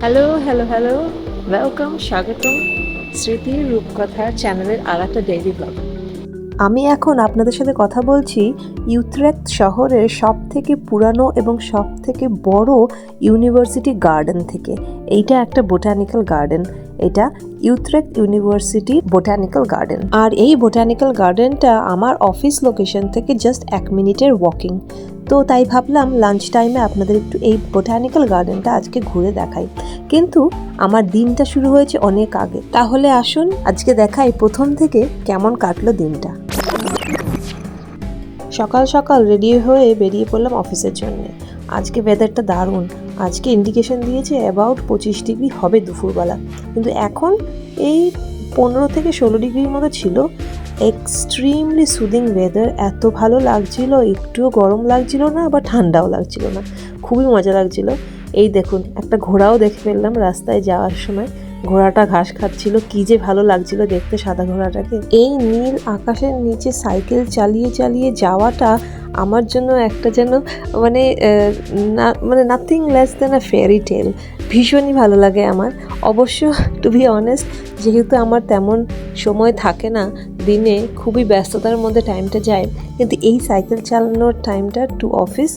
Hello hello hello welcome স্বাগতম স্মৃতির রূপকথা চ্যানেলের আর একটা ডেইলি ব্লগ আমি এখন আপনাদের সাথে কথা বলছি ইউথ্রেক্ট শহরের সব থেকে পুরানো এবং সব থেকে বড় ইউনিভার্সিটি গার্ডেন থেকে। এইটা একটা বোটানিক্যাল গার্ডেন এটা ইউথ্রেক্ট ইউনিভার্সিটি বোটানিক্যাল গার্ডেন আর এই বোটানিক্যাল গার্ডেনটা আমার অফিস লোকেশন থেকে জাস্ট এক মিনিটের ওয়াকিং তো তাই ভাবলাম লাঞ্চ টাইমে আপনাদের একটু এই বোটানিক্যাল গার্ডেনটা আজকে ঘুরে দেখাই। কিন্তু আমার দিনটা শুরু হয়েছে অনেক আগে। তাহলে আসুন আজকে দেখাই প্রথম থেকে কেমন কাটলো দিনটা। সকাল সকাল রেডি হয়ে বেরিয়ে পড়লাম অফিসের জন্য। আজকে ওয়েদারটা দারুণ। আজকে ইন্ডিকেশন দিয়েছে অ্যাবাউট পঁচিশ ডিগ্রি হবে দুপুরবেলা। কিন্তু এখন এই পনেরো থেকে ষোলো ডিগ্রির মতো ছিল। এক্সট্রিমলি সুদিং ওয়েদার এত ভালো লাগছিল, একটুও গরম লাগছিল না বা ঠান্ডাও লাগছিল না। খুবই মজা লাগছিল। এই দেখুন, একটা ঘোড়াও দেখে ফেললাম রাস্তায় যাওয়ার সময়। ঘোড়াটা ঘাস খাচ্ছিল। কি যে ভালো লাগছিল দেখতে সাদা ঘোড়াটাকে। এই নীল আকাশের নিচে সাইকেল চালিয়ে চালিয়ে যাওয়াটা আমার জন্য একটা যেন মানে না মানে nothing less than a fairy tale ভীষণই ভালো লাগে আমার। অবশ্য টু বি অনেস্ট যেহেতু আমার তেমন সময় থাকে না, দিনে খুবই ব্যস্ততার মধ্যে টাইমটা যায়, কিন্তু এই সাইকেল চালানোর টাইমটা টু অফিস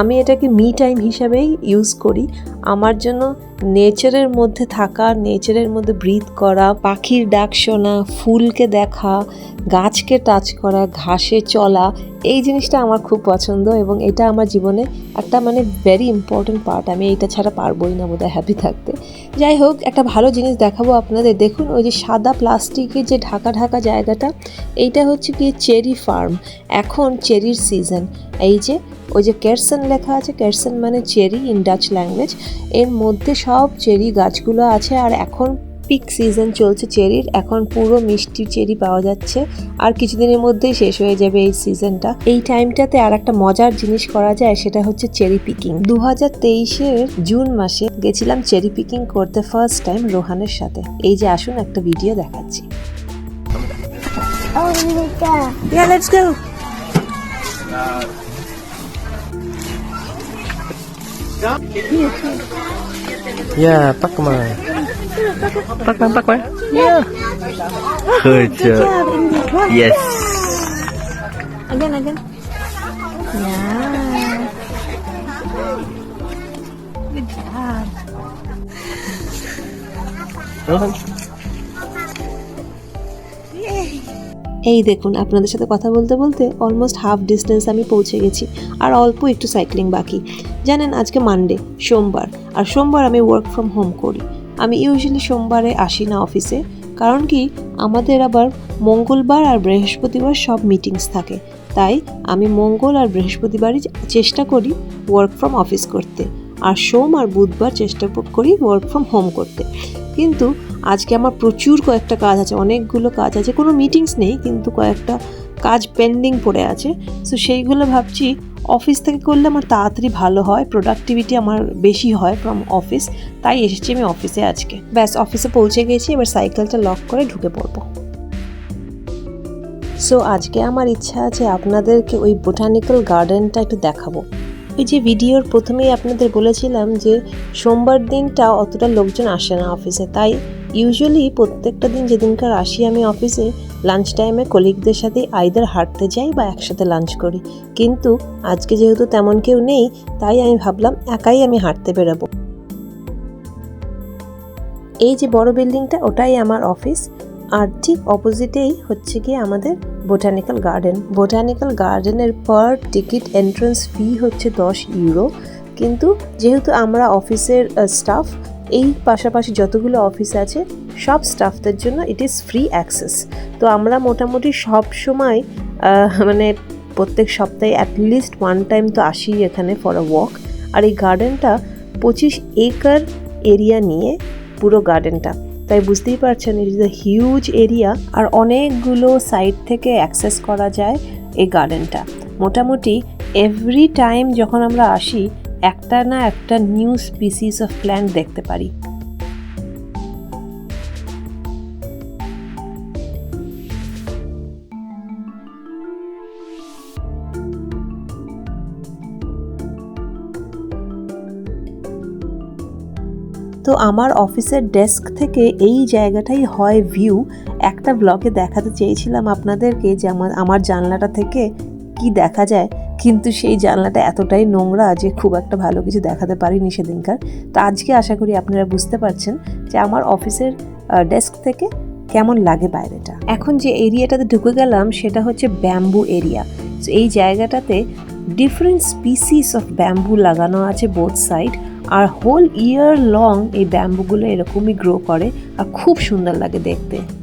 আমি এটাকে মি টাইম হিসাবেই ইউজ করি। আমার জন্য নেচারের মধ্যে থাকা, নেচারের মধ্যে ব্রিথ করা, পাখির ডাক শোনা, ফুলকে দেখা, গাছকে টাচ করা, ঘাসে চলা, এই জিনিসটা আমার খুব পছন্দ এবং এটা আমার জীবনে একটা মানে ভেরি ইম্পর্ট্যান্ট পার্ট আমি এটা ছাড়া পারবোই না, বোধহয় হ্যাপি থাকতে। যাই হোক, একটা ভালো জিনিস দেখাবো আপনাদের। দেখুন, ওই যে সাদা প্লাস্টিকের যে ঢাকা ঢাকা জায়গাটা, এইটা হচ্ছে কি চেরি ফার্ম এখন চেরির সিজন এই যে, ওই যে কেরসন লেখা আছে কেরসন মানে চেরি ইন ডাচ ল্যাঙ্গুয়েজ এর মধ্যে সব চেরি গাছগুলো আছে আর এখন পিক সিজন চলছে চেরির। এখন পুরো মিষ্টি চেরি পাওয়া যাচ্ছে আর কিছুদিনের মধ্যেই শেষ হয়ে যাবে এই সিজনটা এই টাইমটাতে আর একটা মজার জিনিস করা যায় সেটা হচ্ছে চেরি পিকিং দু হাজার জুন মাসে গেছিলাম চেরি পিকিং করতে ফার্স্ট টাইম রোহানের সাথে। এই যে আসুন একটা ভিডিও দেখাচ্ছি। Yeah, let's go. Ya, pak mah. Pak mah, pak. Ya. Kerja. Yes. Agan, agan. Ya. Good job. Oh. এই দেখুন, আপনাদের সাথে কথা বলতে বলতে অলমোস্ট হাফ ডিস্টেন্স আমি পৌঁছে গেছি, আর অল্প একটু সাইক্লিং বাকি। জানেন, আজকে মানডে সোমবার, আর সোমবার আমি ওয়ার্ক ফ্রম হোম করি। আমি ইউজুয়ালি সোমবারে আসি না অফিসে কারণ কি, আমাদের আবার মঙ্গলবার আর বৃহস্পতিবার সব মিটিংস থাকে। তাই আমি মঙ্গল আর বৃহস্পতিবারই চেষ্টা করি ওয়ার্ক ফ্রম অফিস করতে, আর সোম আর বুধবার চেষ্টা করি ওয়ার্ক ফ্রম হোম করতে। কিন্তু আজকে আমার প্রচুর কয়েকটা কাজ আছে, অনেকগুলো কাজ আছে। কোনো মিটিংস নেই, কিন্তু কয়েকটা কাজ পেন্ডিং পড়ে আছে। সো সেইগুলো ভাবছি অফিস থেকে করলে আমার তাড়াতাড়ি ভালো হয় প্রোডাক্টিভিটি আমার বেশি হয় ফ্রম অফিস তাই এসেছি আমি অফিসে আজকে। ব্যাস অফিসে পৌঁছে গেছি, এবার সাইকেলটা লক করে ঢুকে পড়ব। সো আজকে আমার ইচ্ছা আছে আপনাদেরকে ওই বোটানিক্যাল গার্ডেনটা একটু দেখাবো। ওই যে ভিডিওর প্রথমেই আপনাদের বলেছিলাম যে সোমবার দিনটা অতটা লোকজন আসে না অফিসে তাই ইউজুয়ালি প্রত্যেকটা দিন যেদিনকার আসি আমি অফিসে লাঞ্চ টাইমে কলিগদের সাথে আইদার হাঁটতে যাই বা একসাথে লাঞ্চ করি। কিন্তু আজকে যেহেতু তেমন কেউ নেই, তাই আমি ভাবলাম একাই আমি হাঁটতে বেরোবো। এই যে বড় বিল্ডিংটা ওটাই আমার অফিস আর ঠিক অপোজিটেই হচ্ছে গিয়ে আমাদের বোটানিক্যাল গার্ডেন। বোটানিক্যাল গার্ডেনের পার টিকিট এন্ট্রান্স ফি হচ্ছে দশ ইউরো। কিন্তু যেহেতু আমরা অফিসের স্টাফ, এই পাশাপাশি যতগুলো অফিস আছে, সব স্টাফদের জন্য ইট ইজ ফ্রি অ্যাক্সেস তো আমরা মোটামুটি সব সময় মানে প্রত্যেক সপ্তাহে অ্যাটলিস্ট ওয়ান টাইম তো আসি এখানে ফর আ ওয়াক আর এই গার্ডেনটা পঁচিশ একর এরিয়া নিয়ে পুরো গার্ডেনটা। তাই বুঝতেই পারছেন it is a huge area আর অনেকগুলো সাইড থেকে অ্যাক্সেস করা যায় এই গার্ডেনটা মোটামুটি এভরি টাইম যখন আমরা আসি, একটা না একটা নিউ স্পিসিস অফ প্ল্যান্ট দেখতে পারি। তো আমার অফিসের ডেস্ক থেকে এই জায়গাটাই হয় ভিউ। একটা ব্লগে দেখাতে চেয়েছিলাম আপনাদেরকে যে আমার আমার জানলাটা থেকে কি দেখা যায়, কিন্তু সেই জানলাটা এতটাই নোংরা যে খুব একটা ভালো কিছু দেখাতে পারিনি সেদিনকার। তো আজকে আশা করি আপনারা বুঝতে পারছেন যে আমার অফিসের ডেস্ক থেকে কেমন লাগে বাইরেটা। এখন যে এরিয়াটাতে ঢুকে গেলাম সেটা হচ্ছে ব্যাম্বু এরিয়া। তো এই জায়গাটাতে ডিফারেন্ট স্পিসিস অফ ব্যাম্বু লাগানো আছে বোথ সাইড আর হোল ইয়ার লং এই ব্যাম্বুগুলো এরকমই গ্রো করে আর খুব সুন্দর লাগে দেখতে।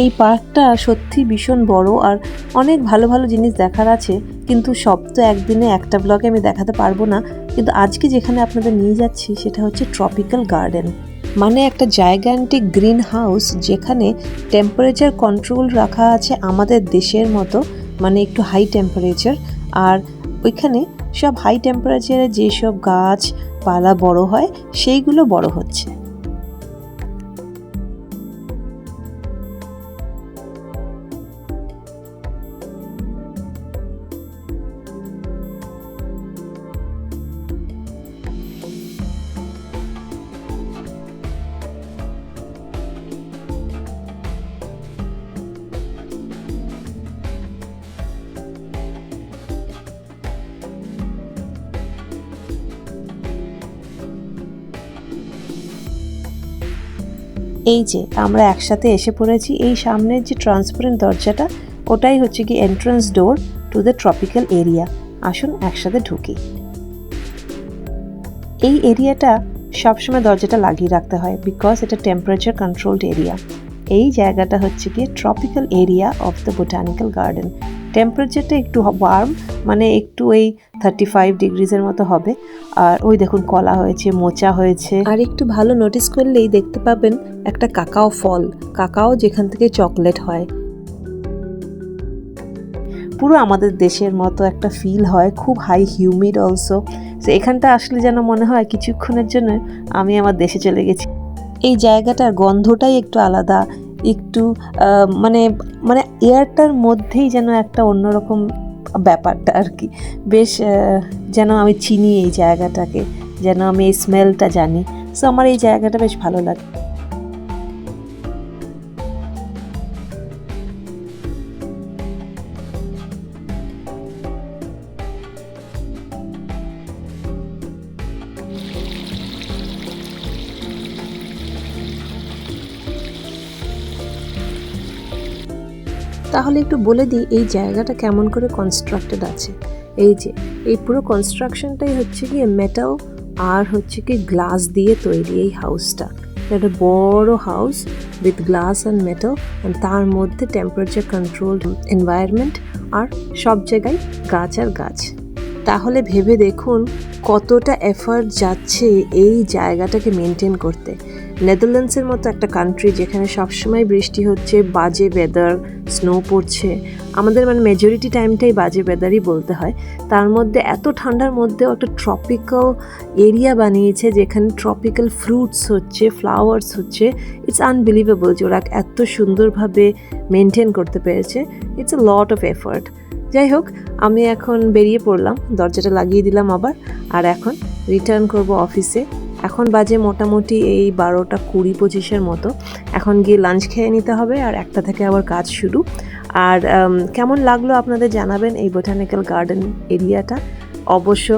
এই পার্কটা সত্যি ভীষণ বড় আর অনেক ভালো ভালো জিনিস দেখার আছে, কিন্তু সব তো একদিনে একটা ব্লগে আমি দেখাতে পারব না। কিন্তু আজকে যেখানে আপনাদের নিয়ে যাচ্ছি সেটা হচ্ছে ট্রপিক্যাল গার্ডেন মানে একটা জায়গান্টিক গ্রিন হাউস যেখানে টেম্পারেচার কন্ট্রোল রাখা আছে আমাদের দেশের মতো মানে একটু হাই টেম্পারেচার আর ওইখানে সব হাই টেম্পারেচারে যেসব গাছ পালা বড় হয়, সেইগুলো বড় হচ্ছে। এই যে, আমরা একসাথে এসে পড়েছি, এই সামনের যে ট্রান্সপারেন্ট দরজাটা, ওটাই হচ্ছে কি entrance door to the tropical area আসুন একসাথে ঢুকি। এই এরিয়াটা সবসময় দরজাটা লাগিয়ে রাখতে হয় বিকজ এটা টেম্পারেচার কন্ট্রোলড এরিয়া এই জায়গাটা হচ্ছে গিয়ে tropical area of the botanical garden টেম্পারেচারটা একটু ওয়ার্ম মানে একটু এই থার্টি ফাইভ ডিগ্রিজের মতো হবে। আর ওই দেখুন কলা হয়েছে মোচা হয়েছে। আর একটু ভালো নোটিস করলেই দেখতে পাবেন একটা কাকাও ফল। কাকাও যেখান থেকে চকলেট হয়। পুরো আমাদের দেশের মতো একটা ফিল হয় খুব হাই হিউমিড অলসো তো এখানটা আসলে যেন মনে হয় কিছুক্ষণের জন্য আমি আমার দেশে চলে গেছি। এই জায়গাটার গন্ধটাই একটু আলাদা। একটু মানে মানে এয়ারটার মধ্যেই যেন একটা অন্যরকম ব্যাপারটা আর কি। বেশ যেন আমি চিনি এই জায়গাটাকে, যেন আমি এই স্মেলটা জানি। সো আমার এই জায়গাটা বেশ ভালো লাগে। তাহলে একটু বলে দিই এই জায়গাটা কেমন করে কনস্ট্রাক্টেড আছে। এই যে, এই পুরো কনস্ট্রাকশনটাই হচ্ছে গিয়ে মেটাল আর হচ্ছে কি গ্লাস দিয়ে তৈরি এই হাউসটা একটা বড় house with glass and metal and তার মধ্যে টেম্পারেচার কন্ট্রোল এনভায়রনমেন্ট আর সব জায়গায় গাছ আর গাছ। তাহলে ভেবে দেখুন কতটা এফার্ট যাচ্ছে এই জায়গাটাকে মেনটেন করতে। নেদারল্যান্ডসের মতো একটা কান্ট্রি যেখানে সবসময় বৃষ্টি হচ্ছে, বাজে ওয়েদার স্নো পড়ছে, আমাদের মানে মেজরিটি টাইমটাই বাজে ওয়েদারই বলতে হয়। তার মধ্যে এত ঠান্ডার মধ্যেও একটা ট্রপিক্যাল এরিয়া বানিয়েছে যেখানে ট্রপিক্যাল ফ্রুটস হচ্ছে ফ্লাওয়ার্স হচ্ছে। ইটস আনবিলিভেবল যে ওরা এত সুন্দরভাবে মেনটেন করতে পেরেছে। It's a lot of effort যাই হোক, আমি এখন বেরিয়ে পড়লাম, দরজাটা লাগিয়ে দিলাম আবার, আর এখন রিটার্ন করব অফিসে এখন বাজে মোটামুটি এই বারোটা কুড়ি পঁচিশের মতো। এখন গিয়ে লাঞ্চ খেয়ে নিতে হবে, আর একটা থেকে আবার কাজ শুরু। আর কেমন লাগল আপনাদের জানাবেন এই বোটানিক্যাল গার্ডেন এরিয়াটা অবশ্য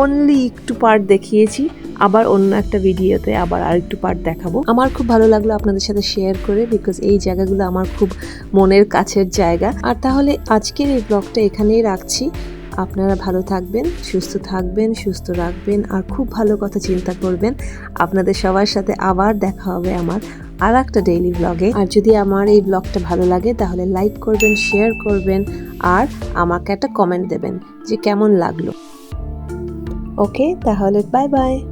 অনলি একটু পার্ট দেখিয়েছি। আবার অন্য একটা ভিডিওতে আবার আরেকটু পার্ট দেখাবো। আমার খুব ভালো লাগল আপনাদের সাথে শেয়ার করে বিকজ এই জায়গাগুলো আমার খুব মনের কাছের জায়গা। আর তাহলে আজকের এই ব্লগটা এখানেই রাখছি। আপনারা ভালো থাকবেন, সুস্থ থাকবেন, সুস্থ রাখবেন আর খুব ভালো কথা চিন্তা করবেন। আপনাদের সবার সাথে আবার দেখা হবে আমার আর একটা ডেইলি ব্লগে আর যদি আমার এই ব্লগটা ভালো লাগে তাহলে লাইক করবেন শেয়ার করবেন আর আমাকে একটা কমেন্ট দেবেন যে কেমন লাগল। ওকে তাহলে বাই বাই